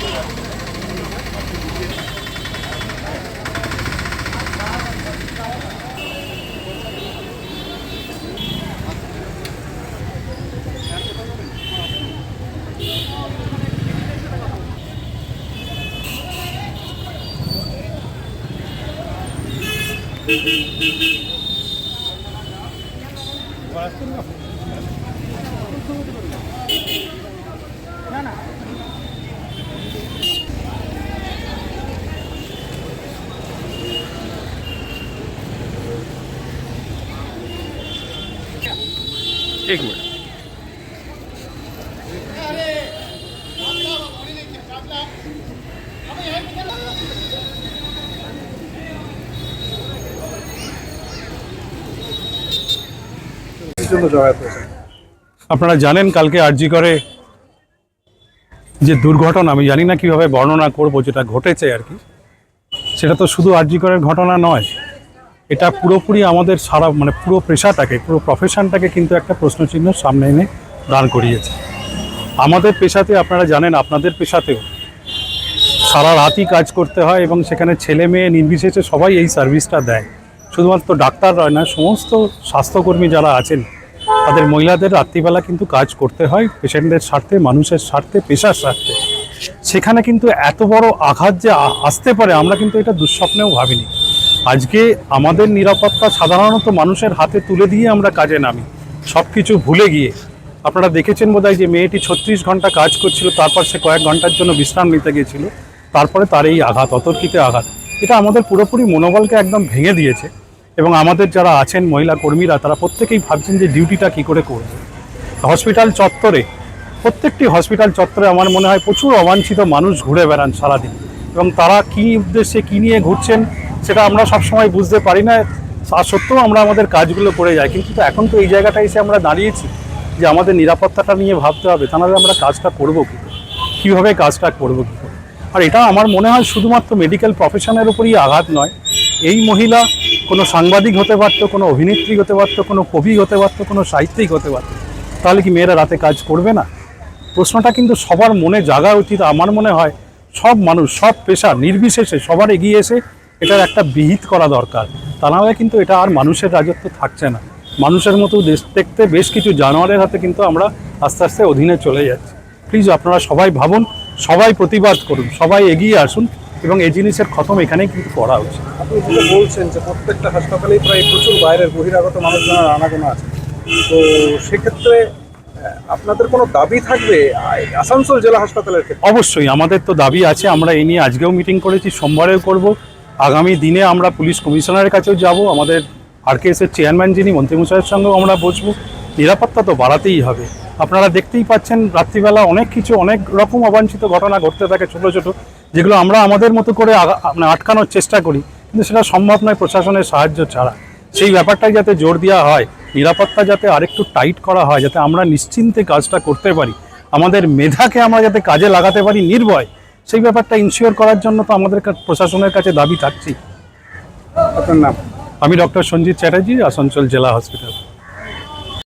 Gracias. एक minute. আপনারা জানেন কালকে আরজি করে যে দুর্ঘটনা, আমি জানি না কীভাবে বর্ণনা করব যেটা ঘটেছে আর কি। সেটা তো শুধু আরজি করার ঘটনা নয় এটা পুরোপুরি আমাদের সারা মানে পুরো পেশাটাকে, পুরো প্রফেশনটাকে কিন্তু একটা প্রশ্নচিহ্ন সামনে এনে দাঁড় করিয়েছে। আমাদের পেশাতে আপনারা জানেন, আপনাদের পেশাতেও সারা রাতই কাজ করতে হয় এবং সেখানে ছেলে মেয়ে নির্বিশেষে সবাই এই সার্ভিসটা দেয়। শুধুমাত্র ডাক্তার নয়, না, সমস্ত স্বাস্থ্যকর্মী যারা আছেন, তাদের মহিলাদের রাত্রিবেলা কিন্তু কাজ করতে হয়, পেশেন্টদের স্বার্থে, মানুষের স্বার্থে, পেশার স্বার্থে। সেখানে কিন্তু এত বড় আঘাত যে আসতে পারে, আমরা কিন্তু এটা দুঃস্বপ্নেও ভাবিনি। আজকে আমাদের নিরাপত্তা সাধারণত মানুষের হাতে তুলে দিয়ে আমরা কাজে নামি। সব কিছু ভুলে গিয়ে। আপনারা দেখেছেন বোধহয় যে মেয়েটি ছত্রিশ ঘণ্টা কাজ করছিল, তারপর সে কয়েক ঘণ্টার জন্য বিশ্রাম নিতে গিয়েছিল তারপরে তার এই আঘাত, অতর্কিতে আঘাত। এটা আমাদের পুরোপুরি মনোবলকে একদম ভেঙে দিয়েছে এবং আমাদের যারা আছেন মহিলা কর্মীরা, তারা প্রত্যেকেই ভাবছেন যে ডিউটিটা কী করে করবে। হসপিটাল চত্বরে, প্রত্যেকটি হসপিটাল চত্বরে আমার মনে হয় প্রচুর অবাঞ্ছিত মানুষ ঘুরে বেড়ান সারাদিন। এবং তারা কী উদ্দেশ্যে কী নিয়ে ঘুরছেন সেটা আমরা সবসময় বুঝতে পারি না। আর সত্ত্বেও আমরা আমাদের কাজগুলো করে যাই। কিন্তু তো এখন তো এই জায়গাটা এসে আমরা দাঁড়িয়েছি যে আমাদের নিরাপত্তাটা নিয়ে ভাবতে হবে। তা নাহলে আমরা কাজটা করব কী কীভাবে কাজটা করব কী করে? আর এটা আমার মনে হয় শুধুমাত্র মেডিকেল প্রফেশনের উপরই আঘাত নয়। এই মহিলা কোনো সাংবাদিক হতে পারতো, কোনো অভিনেত্রী হতে পারতো, কোনো কবি হতে পারতো, কোনো সাহিত্যিক হতে পারতো। তাহলে কি মেয়েরা রাতে কাজ করবে না? প্রশ্নটা কিন্তু সবার মনে জাগা উচিত। আমার মনে হয় সব মানুষ, সব পেশা নির্বিশেষে সবার এগিয়ে এসে এটার একটা বিহিত করা দরকার। তা নাহলে কিন্তু এটা আর মানুষের রাজত্ব থাকছে না। মানুষের মতো দেশ দেখতে বেশ কিছু জানোয়ারের হাতে কিন্তু আমরা আস্তে আস্তে অধীনে চলে যাচ্ছি। প্লিজ আপনারা সবাই ভাবুন সবাই প্রতিবাদ করুন সবাই এগিয়ে আসুন এবং এই জিনিসের খতম এখানেই কিন্তু করা উচিত আপনি যেটা বলছেন যে প্রত্যেকটা হাসপাতালেই প্রায় প্রচুর বাইরের বহিরাগত মানুষজনের আনাগোনা আছে। তো সেক্ষেত্রে আপনাদের কোনো দাবি থাকবে আসানসোল জেলা হাসপাতালের ক্ষেত্রে? অবশ্যই আমাদের তো দাবি আছে আমরা এই নিয়ে আজকেও মিটিং করেছি সোমবারেও করব। আগামী দিনে আমরা পুলিশ কমিশনারের কাছেও যাব। আমাদের আরকেএসের চেয়ারম্যান যিনি, মন্ত্রীমশাইয়ের সঙ্গেও আমরা বসবো। নিরাপত্তা তো বাড়াতেই হবে। আপনারা দেখতেই পাচ্ছেন, রাত্রিবেলা অনেক কিছু, অনেক রকম অবাঞ্ছিত ঘটনা ঘটতে থাকে ছোট ছোট, যেগুলো আমরা আমাদের মতো করে মানে আটকানোর চেষ্টা করি, কিন্তু সেটা সম্ভব নয় প্রশাসনের সাহায্য ছাড়া। সেই ব্যাপারটাই যাতে জোর দেওয়া হয়, নিরাপত্তা যাতে আরেকটু টাইট করা হয়, যাতে আমরা নিশ্চিন্তে কাজটা করতে পারি। আমাদের মেধাকে আমরা যাতে কাজে লাগাতে পারি নির্ভয়। সেই ব্যাপারটা ইনশিওর করার জন্য তো আমাদের প্রশাসনের কাছে দাবি থাকছি আপনার নাম? আমি ডক্টর সঞ্জিত চ্যাটার্জি আসানসোল জেলা হসপিটাল